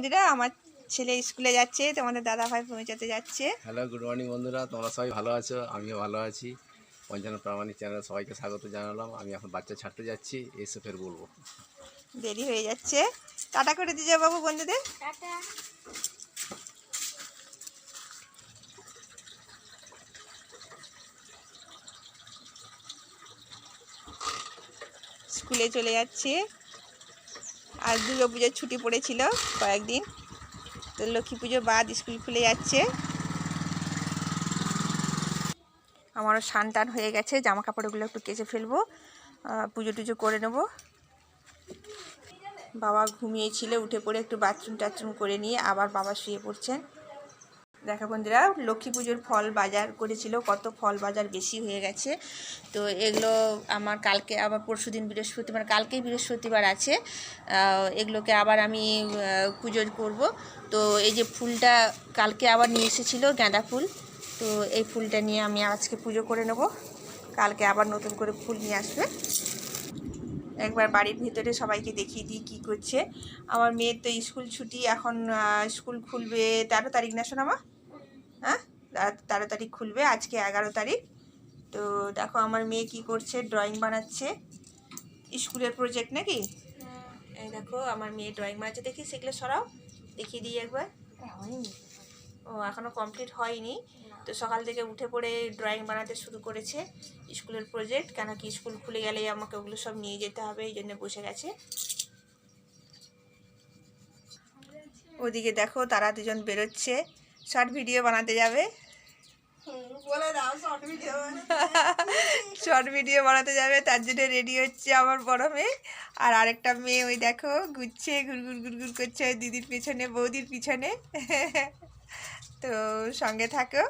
বন্ধুরা আমার ছেলে স্কুলে যাচ্ছে তোমাদের দাদা ভাই পৌঁছাতে যাচ্ছে। হ্যালো গুড মর্নিং বন্ধুরা তোমরা সবাই ভালো আছো? আমিও ভালো আছি। পঞ্চান্ন প্রামাণিক চ্যানেল সবাইকে স্বাগত জানালাম। আমি এখন বাচ্চা ছাড়তে যাচ্ছি এসে ফের বলব। দেরি হয়ে যাচ্ছে। টাটা করে দিয়ে বাবু বন্ধুদের। স্কুলে চলে যাচ্ছে। আর দুর্গা পুজোর ছুটি পড়েছিল কয়েকদিন। তো লক্ষ্মী পুজো বাদ স্কুল খুলে যাচ্ছে। আমারও স্নান টান হয়ে গেছে জামা কাপড়গুলো একটু কেচে ফেলব পুজো টুজো করে নেব। বাবা ঘুমিয়েছিল, উঠে পড়ে একটু বাথরুম টাথরুম করে নিয়ে আবার বাবা শুয়ে পড়ছেন। দেখা বন্ধুরা, লক্ষ্মী পুজোর ফল বাজার করেছিল, কত ফল বাজার বেশি হয়ে গেছে। তো এগুলো আমার কালকে আবার পরশু দিন বৃহস্পতিবার কালকেই বৃহস্পতিবার আছে। এগুলোকে আবার আমি পুজো করব। তো এই যে ফুলটা কালকে আবার নিয়ে এসেছিল গাঁদা ফুল, তো এই ফুলটা নিয়ে আমি আজকে পুজো করে নেব। কালকে আবার নতুন করে ফুল নিয়ে আসবে। একবার বাড়ির ভিতরে সবাইকে দেখিয়ে দিই কী করছে। আমার মেয়ের তো স্কুল ছুটি, এখন স্কুল খুলবে, তেরো তারিখ না শোনামা তারিখ খুলবে আজকে এগারো তারিখ। তো দেখো আমার মেয়ে কি করছে ড্রয়িং বানাচ্ছে। স্কুলের প্রজেক্ট নাকি? এই দেখো আমার মেয়ে ড্রয়িং বানাচ্ছে। দেখি সেগুলো সরাও দেখিয়ে দিই একবার। ও এখনও কমপ্লিট হয়নি। তো সকাল থেকে উঠে পড়ে ড্রয়িং বানাতে শুরু করেছে স্কুলের প্রজেক্ট কেন কি স্কুল খুলে গেলেই আমাকে ওগুলো সব নিয়ে যেতে হবে এই জন্য বসে গেছে। ওদিকে দেখো তারা দুজন বেরোচ্ছে। শর্ট ভিডিও বানাতে যাবে। শর্ট ভিডিও বানাতে যাবে। তার জন্য রেডি হচ্ছে আমার বড় মেয়ে। আর আরেকটা মেয়ে ওই দেখো ঘুরছে ঘুরঘুর ঘুরঘুর করছে দিদির পিছনে বৌদির পিছনে। তো সঙ্গে থাকো।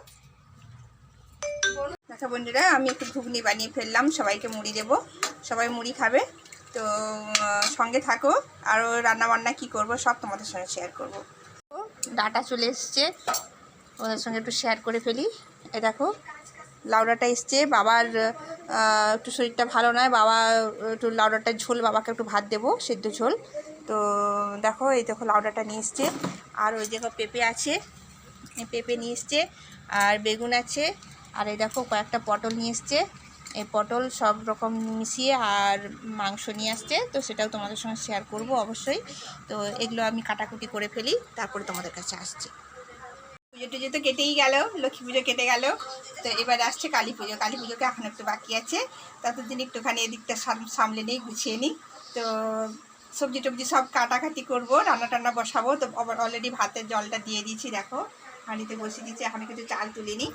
দেখো বন্ধুরা আমি একটু ঘুগনি বানিয়ে ফেললাম সবাইকে মুড়ি দেবো। সবাই মুড়ি খাবে। তো সঙ্গে থাকো। আরও রান্নাবান্না কি করব সব তোমাদের সঙ্গে শেয়ার করব। ডাটা চলে এসছে। ওদের সঙ্গে একটু শেয়ার করে ফেলি। এ দেখো, লাউডাটা এসছে। বাবার একটু শরীরটা ভালো নয়। বাবা, একটু লাউডাটার ঝোল, বাবাকে একটু ভাত দেবো, সেদ্ধ ঝোল। তো দেখো, এই দেখো লাউডাটা নিয়ে এসছে। আর ওই দেখো পেঁপে আছে। পেঁপে নিয়ে এসছে। আর বেগুন আছে। আর এই দেখো, কয়েকটা পটল নিয়ে এসছে। এই পটল সব রকম মিশিয়ে আর মাংস নিয়ে আসছে, তো সেটাও তোমাদের সঙ্গে শেয়ার করব অবশ্যই। তো এগুলো আমি কাটাকুটি করে ফেলি, তারপরে তোমাদের কাছে আসছি। পুজো টুজো তো কেটেই গেল, লক্ষ্মী পুজো কেটে গেল। তো এবার আসছে কালী পুজো, কালী পুজোকে এখন একটু বাকি আছে। ততদিন একটুখানি এদিকটা সাম- সামলে নিই, গুছিয়ে নিই। তো সবজি টবজি সব কাটাকাটি করব, রান্না টান্না বসাবো। তো অলরেডি ভাতের জলটা দিয়ে দিয়েছি, দেখো। হাঁড়িতে বসিয়ে দিচ্ছি এখন কিন্তু চাল তুলিনি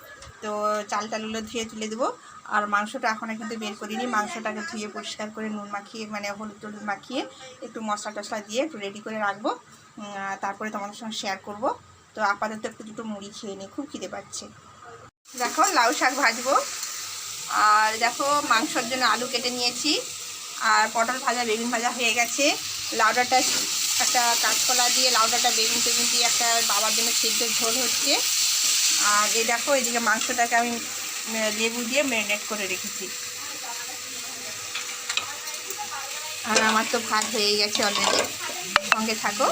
তো চাল টালগুলো ধুয়ে তুলে দেবো। আর মাংসটা এখনও কিন্তু বের করিনি। মাংসটাকে ধুয়ে পরিষ্কার করে নুন মাখিয়ে মানে হলুদ টলুদ মাখিয়ে একটু মশলা টশলা দিয়ে একটু রেডি করে রাখব। তারপরে তোমাদের সঙ্গে শেয়ার করব। তো আপাতত একটু দুটো মুড়ি খেয়ে নিই। খুব খিদে পাচ্ছে। দেখো লাউ শাক ভাজবো। আর দেখো মাংসর জন্য আলু কেটে নিয়েছি। আর পটল ভাজা, বেগুন ভাজা হয়ে গেছে। লাউ লাউডাটা একটা কাঁচকলা দিয়ে, লাউ ডাঁটা, বেগুন টেগুন দিয়ে একটা বাবার জন্য সিদ্ধের ঝোল হচ্ছে। আর এই দেখো, এদিকে মাংসটাকে আমি লেবু দিয়ে ম্যারিনেট করে রেখেছি। আর আমার তো ভাত হয়ে গেছে অলরেডি সঙ্গে থাকো।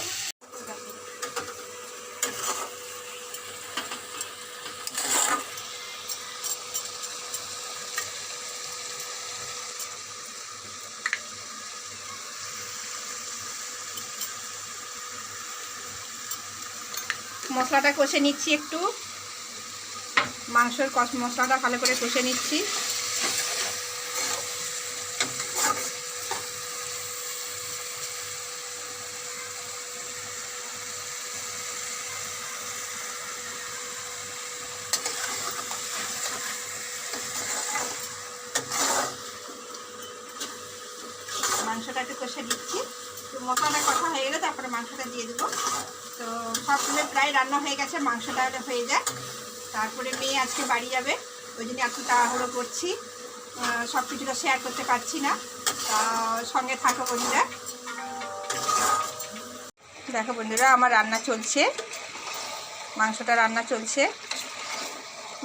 মশলাটা কষে নিচ্ছি একটু। মাংসের কষ মশলাটা ভালো করে কষে নিচ্ছি। মাংসটা একটু কষে দিচ্ছি মশলাটা কথা হয়ে গেলে তারপরে মাংসটা দিয়ে দেবো। তো সবগুলো প্রায় রান্না হয়ে গেছে মাংসটা হয়ে যায়। তারপরে মেয়ে আজকে বাড়ি যাবে, ওই জন্য এত তাড়াহুড়ো করছি। সব কিছুটা শেয়ার করতে পারছি না। সঙ্গে থাকো বন্ধুরা। দেখো বন্ধুরা, আমার রান্না চলছে। মাংসটা রান্না চলছে।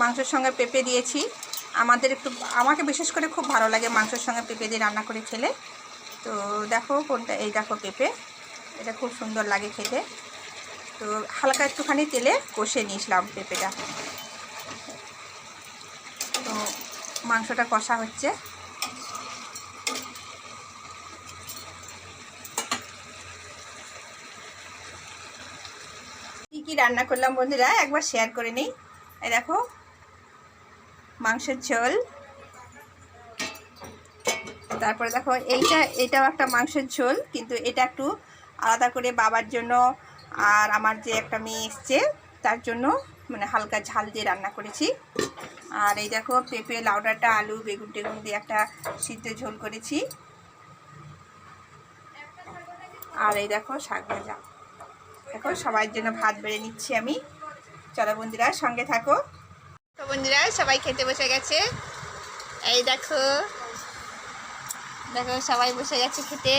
মাংসের সঙ্গে পেঁপে দিয়েছি। আমাদের একটু, আমাকে বিশেষ করে খুব ভালো লাগে মাংসের সঙ্গে পেঁপে দিয়ে রান্না করে খেলে। তো দেখো কোনটা, এই দেখো পেঁপে। এটা খুব সুন্দর লাগে খেতে। তো হালকা একটুখানি তেলে কষে নিয়েছিলাম পেঁপেটা। তো মাংসটা কষা হচ্ছে। কী কী রান্না করলাম বন্ধুরা, একবার শেয়ার করে নিই। এই দেখো, মাংসের ঝোল। তারপরে দেখো, এইটা, এটাও একটা মাংসের ঝোল, কিন্তু এটা একটু আলাদা করে বাবার জন্য আর আমার যে একটা মেয়ে এসছে, তার জন্য মানে হালকা ঝাল দিয়ে রান্না করেছি। আর এই দেখো, পেঁপে লাউডাটা আলু, বেগুন টেগুন দিয়ে একটা সিদ্ধ ঝোল করেছি। আর এই দেখো, শাক ভাজা। দেখো সবার জন্য ভাত বেড়ে নিচ্ছি আমি। চলো বন্ধুরা, সঙ্গে থাকো। বন্ধুরা, সবাই খেতে বসে গেছে। এই দেখো দেখো, সবাই বসে গেছে খেতে।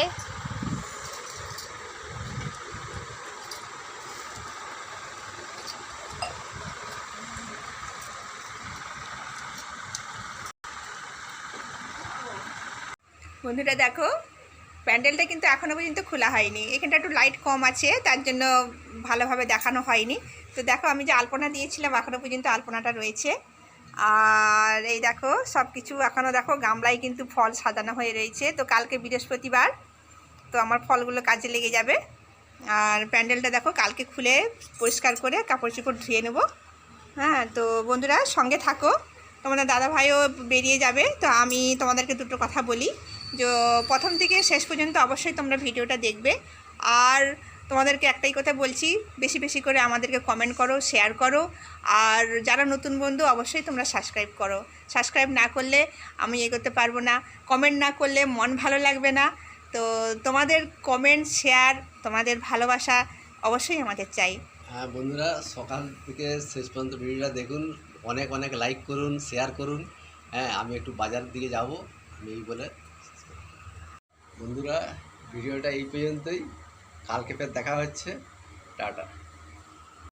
বন্ধুরা দেখো, প্যান্ডেলটা কিন্তু এখনও পর্যন্ত খোলা হয়নি। এখানটা একটু লাইট কম আছে, তার জন্য ভালোভাবে দেখানো হয়নি। তো দেখো, আমি যে আলপনা দিয়েছিলাম এখনও পর্যন্ত আলপনাটা রয়েছে। আর এই দেখো সব কিছু এখনও দেখো, গামলায় কিন্তু ফল সাজানো হয়ে রয়েছে। তো কালকে বৃহস্পতিবার, তো আমার ফলগুলো কাজে লেগে যাবে। আর প্যান্ডেলটা দেখো, কালকে খুলে পরিষ্কার করে কাপড় চোপড় ধুয়ে নেব। হ্যাঁ তো বন্ধুরা সঙ্গে থাকো। তোমাদের দাদা ভাইও বেরিয়ে যাবে, তো আমি তোমাদেরকে দুটো কথা বলি। প্রথম থেকে শেষ পর্যন্ত অবশ্যই তোমরা ভিডিওটা দেখবে। আর তোমাদেরকে একটাই কথা বলছি, বেশি বেশি করে আমাদেরকে কমেন্ট করো শেয়ার করো। আর যারা নতুন বন্ধু, অবশ্যই তোমরা সাবস্ক্রাইব করো। সাবস্ক্রাইব না করলে আমি এগোতে পারব না। কমেন্ট না করলে মন ভালো লাগবে না। তো তোমাদের কমেন্ট শেয়ার তোমাদের ভালোবাসা অবশ্যই আমাদের চাই। হ্যাঁ বন্ধুরা, সকাল থেকে শেষ পর্যন্ত ভিডিওটা দেখুন। অনেক অনেক লাইক করুন শেয়ার করুন। হ্যাঁ আমি একটু বাজারের দিকে যাব। আমি বলে বন্ধুরা ভিডিওটা এই পর্যন্তই। কালকে ফের দেখা হচ্ছে। টাটা।